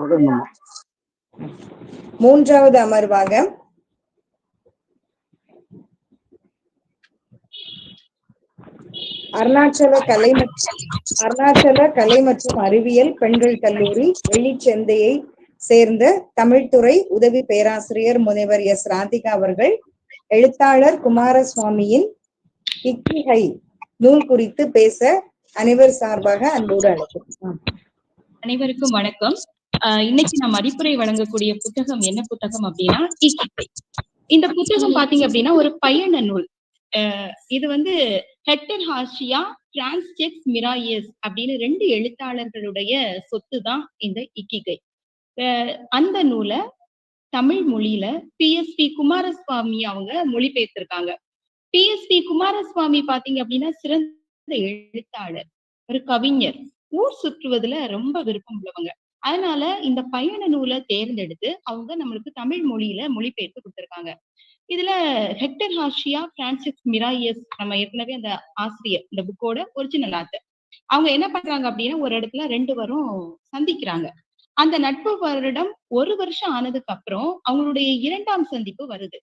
தொடரணுமா மூன்றாவது அமர்வாக. அருணாச்சல கலை மற்றும் அருணாச்சல கலை மற்றும் அறிவியல் பெண்கள் கல்லூரி வெள்ளிச்சந்தையை சேர்ந்த தமிழ்துறை உதவி பேராசிரியர் முனைவர் எஸ். ராதிகா அவர்கள் எழுத்தாளர் குமாரசுவாமியின் இக்கிகை நூல் குறித்து பேச அனைவர் சார்பாக அன்போடு அழைக்கிறேன் அனைவருக்கும் வணக்கம். இன்னைக்கு நான் மதிப்புரை வழங்கக்கூடிய புத்தகம் என்ன புத்தகம் அப்படின்னா இக்கிகை இந்த புத்தகம் பாத்தீங்க அப்படின்னா ஒரு பயண நூல். இது வந்து ஹெக்டர் ஹாஷியா பிரான்ஸ்டெக்ஸ் மிராயஸ் அப்படின்னு ரெண்டு எழுத்தாளர்களுடைய சொத்து தான் இந்த இக்கிகை. அந்த நூலை தமிழ் மொழியில பிஎஸ்பி குமாரசுவாமி அவங்க மொழிபெயர்த்திருக்காங்க. பிஎஸ்பி குமாரசுவாமி பாத்தீங்க அப்படின்னா சிறந்த எழுத்தாளர் ஒரு கவிஞர். ஊர் சுற்றுவதுல ரொம்ப விருப்பம் உள்ளவங்க. அதனால இந்த பயண நூலை தேர்ந்தெடுத்து அவங்க நம்மளுக்கு தமிழ் மொழியில மொழிபெயர்த்து கொடுத்திருக்காங்க. இதுல ஹெக்டர் ஹாஷியா பிரான்சிஸ் மிராயஸ் நம்ம ஏற்கனவே அந்த ஆசிரியர் இந்த புக்கோட ஒரிஜினல் ஆத்தர் அவங்க என்ன பண்றாங்க அப்படின்னா ஒரு இடத்துல ரெண்டு வரும் சந்திக்கிறாங்க. அந்த நட்பு வருடம் ஒரு வருஷம் ஆனதுக்கு அப்புறம் அவங்களுடைய இரண்டாம் சந்திப்பு வருது.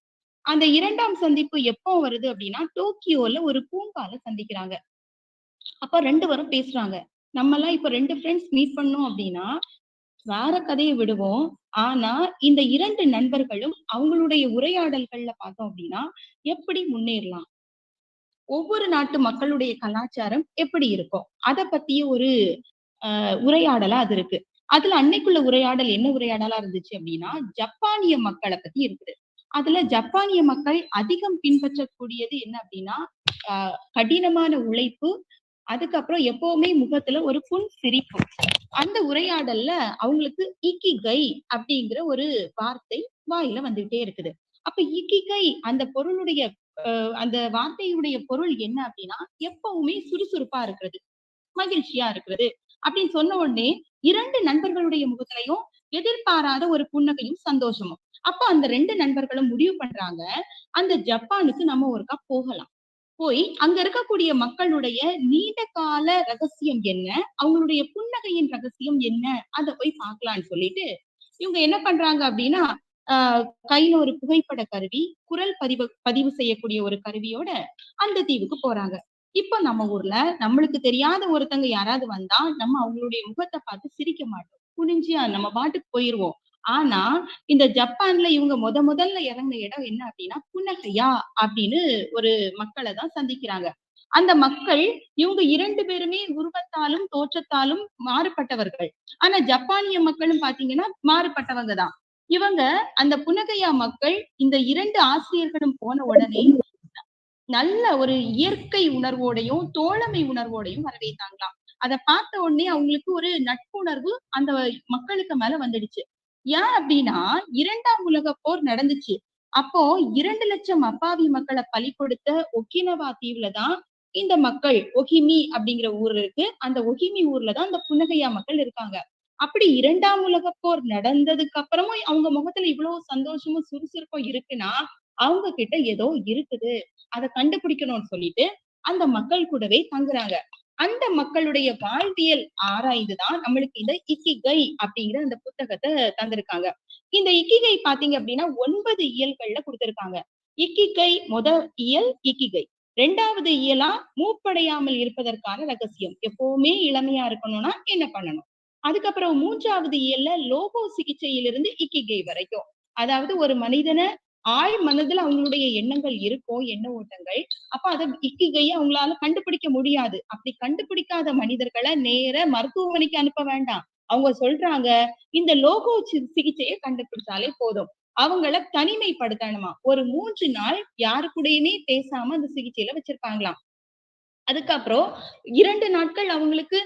அந்த இரண்டாம் சந்திப்பு எப்போ வருது அப்படின்னா டோக்கியோல ஒரு பூங்கால சந்திக்கிறாங்க. அப்ப ரெண்டு வரும் பேசுறாங்க. நம்ம எல்லாம் இப்ப ரெண்டு ஃப்ரெண்ட்ஸ் மீட் பண்ணோம் அப்படின்னா வேற கதையை விடுவோம். ஆனா இந்த இரண்டு நண்பர்களும் அவங்களுடைய உரையாடல்கள்ல பார்த்தோம் அப்படின்னா எப்படி முன்னேறலாம்? ஒவ்வொரு நாட்டு மக்களுடைய கலாச்சாரம் எப்படி இருக்கும்? அத பத்திய ஒரு ஆஹ் உரையாடலா அது இருக்கு. அதுல அன்னைக்குள்ள உரையாடல் என்ன உரையாடலா இருந்துச்சு அப்படின்னா ஜப்பானிய மக்களை பத்தி இருக்குது. அதுல ஜப்பானிய மக்கள் அதிகம் பின்பற்றக்கூடியது என்ன அப்படின்னா ஆஹ் கடினமான உழைப்பு அதுக்கப்புறம் எப்பவுமே முகத்துல ஒரு புன் சிரிப்பு அந்த உரையாடல்ல அவங்களுக்கு இக்கிகை அப்படிங்கிற ஒரு வார்த்தை வாயில வந்துகிட்டே இருக்குது. அப்ப இக்கிகை அந்த பொருளுடைய அஹ் அந்த வார்த்தையுடைய பொருள் என்ன அப்படின்னா எப்பவுமே சுறுசுறுப்பா இருக்கிறது மகிழ்ச்சியா இருக்கிறது அப்படின்னு சொன்ன உடனே இரண்டு நண்பர்களுடைய முகத்திலையும் எதிர்பாராத ஒரு புன்னகையும் சந்தோஷமும். அப்ப அந்த ரெண்டு நண்பர்களும் முடிவு பண்றாங்க அந்த ஜப்பானுக்கு நம்ம ஒருக்கா போகலாம். போய் அங்க இருக்கக்கூடிய மக்களுடைய நீண்ட கால ரகசியம் என்ன? அவங்களுடைய புன்னகையின் ரகசியம் என்ன? அதை போய் பார்க்கலாம்னு சொல்லிட்டு இவங்க என்ன பண்றாங்க அப்படின்னா ஆஹ் கையில ஒரு புகைப்பட கருவி குரல் பதிவு பதிவு செய்யக்கூடிய ஒரு கருவியோட அந்த தீவுக்கு போறாங்க. இப்ப நம்ம ஊர்ல நம்மளுக்கு தெரியாத ஒருத்தங்க யாராவது வந்தா நம்ம அவங்களுடைய முகத்தை பார்த்து சிரிக்க மாட்டோம். குனிஞ்சு நம்ம பாட்டுக்கு போயிருவோம். ஆனா இந்த ஜப்பான்ல இவங்க முத முதல்ல இறங்கின இடம் என்ன அப்படின்னா புன்னகையா அப்படின்னு ஒரு மக்களை தான் சந்திக்கிறாங்க. அந்த மக்கள் இவங்க இரண்டு பேருமே உருவத்தாலும் தோற்றத்தாலும் மாறுபட்டவர்கள். ஆனா ஜப்பானிய மக்களும் பாத்தீங்கன்னா மாறுபட்டவங்க தான். இவங்க அந்த புன்னகையா மக்கள் இந்த இரண்டு ஆசிரியர்களும் போன உடனே நல்ல ஒரு இயற்கை உணர்வோடையும் தோழமை உணர்வோடையும் வரவேற்றாங்களாம். அதை பார்த்த உடனே அவங்களுக்கு ஒரு நட்புணர்வு அந்த மக்களுக்கு மேல வந்துடுச்சு. ஏன் அப்படின்னா இரண்டாம் உலக போர் நடந்துச்சு. அப்போ இரண்டு லட்சம் அப்பாவி மக்களை பலி கொடுத்த ஒகினவா தீவுல தான் இந்த மக்கள் ஒஹிமி அப்படிங்கிற ஊர் இருக்கு. அந்த ஒகிமி ஊர்ல தான் அந்த புன்னகையா மக்கள் இருக்காங்க. அப்படி இரண்டாம் உலக போர் நடந்ததுக்கு அப்புறமும் அவங்க முகத்துல இவ்வளவு சந்தோஷமும் சுறுசுறுப்பும் இருக்குன்னா அவங்க கிட்ட ஏதோ இருக்குது. அதை கண்டுபிடிக்கணும்னு சொல்லிட்டு அந்த மக்கள் கூடவே தங்குறாங்க. அந்த மக்களுடைய வாழ்வியல் ஆராய்ந்துதான் நம்மளுக்கு இந்த இக்கிகை அப்படிங்கிற அந்த புத்தகத்தை தந்திருக்காங்க. இந்த இக்கிகை பாத்தீங்க அப்படின்னா ஒன்பது இயல்கள்ல கொடுத்திருக்காங்க. இக்கிகை முத இயல் இக்கிகை. ரெண்டாவது இயலா மூப்படையாமல் இருப்பதற்கான ரகசியம். எப்பவுமே இளமையா இருக்கணும்னா என்ன பண்ணணும்? அதுக்கப்புறம் மூன்றாவது இயல்ல லோகோ சிகிச்சையிலிருந்து இக்கிகை வரைக்கும். அதாவது ஒரு மனிதனை ஆழ் மனதுல அவங்களுடைய எண்ணங்கள் இருக்கும் எண்ண ஓட்டங்கள். அப்ப அதை இக்கிகையை அவங்களால கண்டுபிடிக்க முடியாது. அப்படி கண்டுபிடிக்காத மனிதர்களை நேர மருத்துவமனைக்கு அனுப்ப வேண்டாம். அவங்க சொல்றாங்க இந்த லோகோ சிகிச்சையை கண்டுபிடிச்சாலே போதும். அவங்கள தனிமைப்படுத்தணுமா? ஒரு மூன்று நாள் யாரு கூடயுமே பேசாம அந்த சிகிச்சையில வச்சிருப்பாங்களாம். அதுக்கப்புறம் இரண்டு நாட்கள் அவங்களுக்கு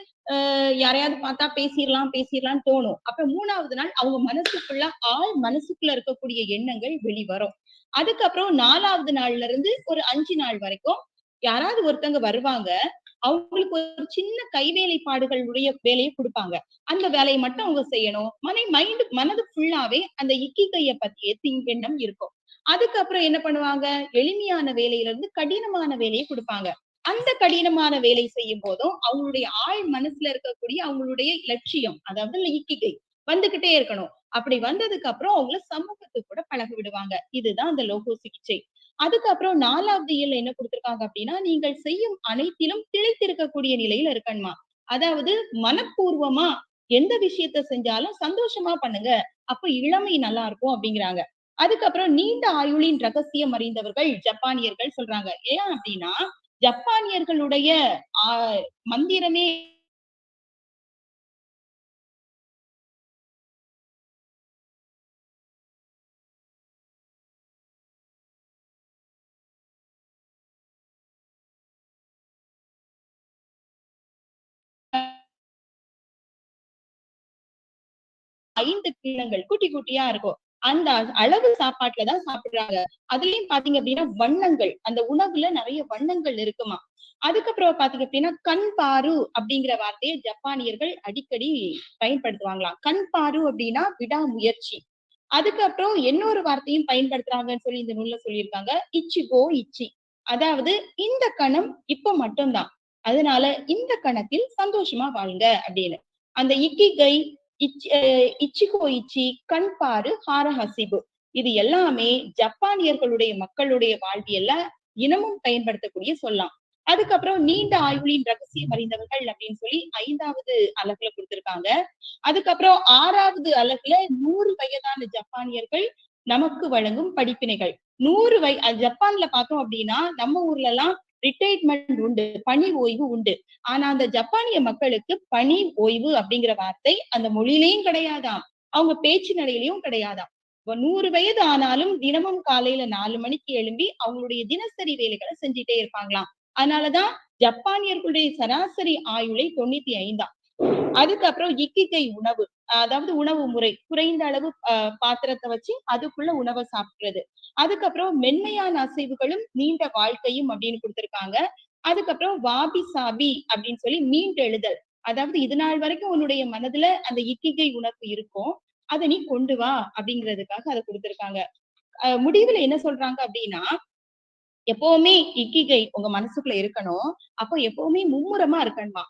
யாரையாவது பார்த்தா பேசிடலாம் பேசிடலாம்னு தோணும். அப்ப மூணாவது நாள் அவங்க மனசுக்குள்ள ஆள் மனசுக்குள்ள இருக்கக்கூடிய எண்ணங்கள் வெளிவரும். அதுக்கப்புறம் நாலாவது நாள்ல இருந்து ஒரு அஞ்சு நாள் வரைக்கும் யாராவது ஒருத்தங்க வருவாங்க. அவங்களுக்கு ஒரு சின்ன கைவேலைப்பாடுகளுடைய வேலையை கொடுப்பாங்க. அந்த வேலையை மட்டும் அவங்க செய்யணும். மனை மைண்டு மனது ஃபுல்லாவே அந்த இக்கிகைய பத்திய திங்கெண்ணம் இருக்கும். அதுக்கப்புறம் என்ன பண்ணுவாங்க? எளிமையான வேலையில இருந்து கடினமான வேலையை கொடுப்பாங்க. அந்த கடினமான வேலை செய்யும் போதும் அவங்களுடைய ஆழ் மனசுல இருக்கக்கூடிய அவங்களுடைய லட்சியம் அதாவது இக்கிகை வந்துகிட்டே இருக்கணும். அப்படி வந்ததுக்கு அப்புறம் அவங்கள சமூகத்துக்கு கூட பழக விடுவாங்க. இதுதான் அந்த லோகோ சிகிச்சை. அதுக்கப்புறம் நாலாவது இயல் என்ன கொடுத்திருக்காங்க அப்படின்னா நீங்கள் செய்யும் அனைத்திலும் திளைத்திருக்கக்கூடிய நிலையில இருக்கணுமா? அதாவது மனப்பூர்வமா எந்த விஷயத்த செஞ்சாலும் சந்தோஷமா பண்ணுங்க. அப்ப இளமை நல்லா இருக்கும் அப்படிங்கிறாங்க. அதுக்கப்புறம் நீண்ட ஆயுளின் ரகசியம் அறிந்தவர்கள் ஜப்பானியர்கள் சொல்றாங்க. ஏன் அப்படின்னா ஜப்பானியர்களுடைய ஆஹ் மந்திரமே ஐந்து கிண்ணங்கள் குட்டி குட்டியா இருக்கும். அந்த அளவு சாப்பாட்டுல தான் சாப்பிடுறாங்க. அதுலயும் பாத்தீங்க அப்படின்னா வண்ணங்கள் அந்த உணவுல நிறைய வண்ணங்கள் இருக்குமா? அதுக்கப்புறம் பாத்தீங்க அப்படின்னா கண் பாரு அப்படிங்கிற வார்த்தையை ஜப்பானியர்கள் அடிக்கடி பயன்படுத்துவாங்களாம். கண் பாரு அப்படின்னா விடாமுயற்சி. அதுக்கப்புறம் இன்னொரு வார்த்தையும் பயன்படுத்துறாங்கன்னு சொல்லி இந்த நூல்ல சொல்லியிருக்காங்க. இச்சிகோ இச்சி. அதாவது இந்த கணம் இப்ப மட்டும்தான். அதனால இந்த கணத்தில் சந்தோஷமா வாழுங்க அப்படின்னு. அந்த இக்கிகை இச் இச்சிகோ இச்சி கண் பாரு ஹாரஹசிபு. இது எல்லாமே ஜப்பானியர்களுடைய மக்களுடைய வாழ்வியல்ல இனமும் பயன்படுத்தக்கூடிய சொல்லலாம் அதுக்கப்புறம் நீண்ட ஆயுளின் ரகசியம் அறிந்தவர்கள் அப்படின்னு சொல்லி ஐந்தாவது அலகுல கொடுத்திருக்காங்க. அதுக்கப்புறம் ஆறாவது அலகுல நூறு வயதான ஜப்பானியர்கள் நமக்கு வழங்கும் படிப்பினைகள். நூறு வய ஜப்பான்ல பார்த்தோம் அப்படின்னா நம்ம ஊர்ல எல்லாம் ரிட்டையர்மெண்ட் உண்டு பணி ஓய்வு உண்டு. ஆனா அந்த ஜப்பானிய மக்களுக்கு பணி ஓய்வு அப்படிங்கிற வார்த்தை அந்த மொழியிலையும் கிடையாதாம். அவங்க பேச்சு நிலையிலையும் கிடையாதாம். நூறு வயது ஆனாலும் தினமும் காலையில நாலு மணிக்கு எழும்பி அவங்களுடைய தினசரி வேலைகளை செஞ்சுட்டே இருப்பாங்களாம். அதனாலதான் ஜப்பானியர்களுடைய சராசரி ஆயுளை தொண்ணூத்தி ஐந்தாம். அதுக்கப்புறம் இக்கிகை உணவு அதாவது உணவு முறை குறைந்த அளவு பாத்திரத்தை வச்சு அதுக்குள்ள உணவை சாப்பிடுறது. அதுக்கப்புறம் மென்மையான அசைவுகளும் நீண்ட வாழ்க்கையும் அப்படின்னு கொடுத்திருக்காங்க. அதுக்கப்புறம் வாபி சாபி அப்படின்னு சொல்லி மீண்டெழுதல் அதாவது இது நாள் வரைக்கும் உன்னுடைய மனதுல அந்த இக்கிகை உணர்வு இருக்கும். அதை நீ கொண்டு வா அப்படிங்கிறதுக்காக அதை கொடுத்திருக்காங்க. முடிவுல என்ன சொல்றாங்க அப்படின்னா எப்பவுமே இக்கிகை உங்க மனசுக்குள்ள இருக்கணும். அப்போ எப்பவுமே மும்முரமா இருக்கணுமா?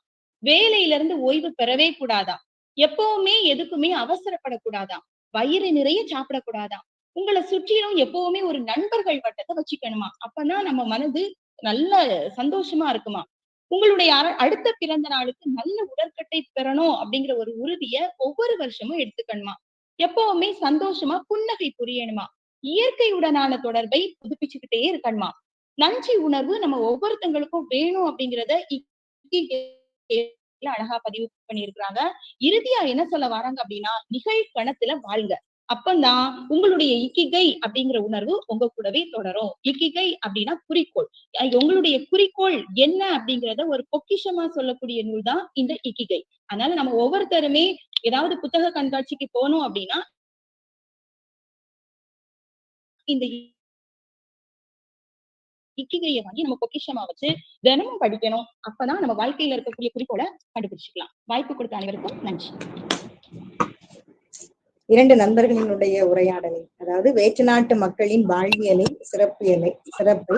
வேலையில இருந்து ஓய்வு பெறவே கூடாதாம். எப்பவுமே எதுக்குமே அவசரப்படக்கூடாதாம். வயிறு நிறைய சாப்பிடக்கூடாதா உங்களை சுற்றிலும் எப்பவுமே ஒரு நண்பர்கள் வட்டத்தை வச்சுக்கணுமா? அப்பதான் நம்ம மனது நல்ல சந்தோஷமா இருக்குமா? உங்களுடைய அடுத்த பிறந்த நாளுக்கு நல்ல உடற்கட்டை பெறணும் அப்படிங்கிற ஒரு உறுதிய ஒவ்வொரு வருஷமும் எடுத்துக்கணுமா? எப்பவுமே சந்தோஷமா புன்னகை புரியணுமா? இயற்கையுடனான தொடர்பை புதுப்பிச்சுக்கிட்டே இருக்கணுமா? நன்றி உணர்வு நம்ம ஒவ்வொருத்தங்களுக்கும் வேணும் அப்படிங்கிறத இக்கிகைல அழகா பதிவு பண்ணியிருக்கிறாங்க. இறுதியா என்ன சொல்ல வராங்க அப்படின்னா நிகழ்கணத்துல வாழ்ங்க அப்பந்தான் உங்களுடைய இக்கிகை அப்படிங்கிற உணர்வு உங்க கூடவே தொடரும். இக்கிகை அப்படின்னா குறிக்கோள். உங்களுடைய குறிக்கோள் என்ன அப்படிங்கறத ஒரு பொக்கிஷமா சொல்லக்கூடிய நூல் தான் இந்த இக்கிகை. அதனால நம்ம ஒவ்வொருத்தருமே ஏதாவது புத்தக கண்காட்சிக்கு போனோம் அப்படின்னா இந்த இக்கிகையை வாங்கி நம்ம பொக்கிஷமா வச்சு தினமும் படிக்கணும். அப்பதான் நம்ம வாழ்க்கையில இருக்கக்கூடிய குறிக்கோளை கண்டுபிடிச்சுக்கலாம். வாய்ப்பு கொடுத்த அனைவருக்கும் நன்றி. இரண்டு நண்பர்களினுடைய உரையாடலை அதாவது வேற்று நாட்டு மக்களின் வாழ்வியலை சிறப்பியலை சிறப்பு.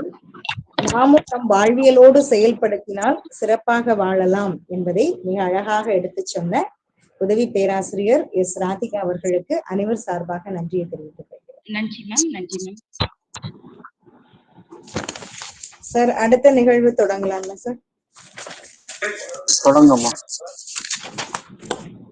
நாமும் நம் வாழ்வியலோடு செயல்படுத்தினால் சிறப்பாக வாழலாம் என்பதை மிக அழகாக எடுத்துச் சொன்ன உதவி பேராசிரியர் எஸ். ராதிகா அவர்களுக்கு அனைவர் சார்பாக நன்றியை தெரிவித்துக் கொள்கிறேன். நன்றி மேம் நன்றி மேம். சார் அடுத்த நிகழ்வு தொடங்கலாம்ல சார்? தொடங்கம்மா.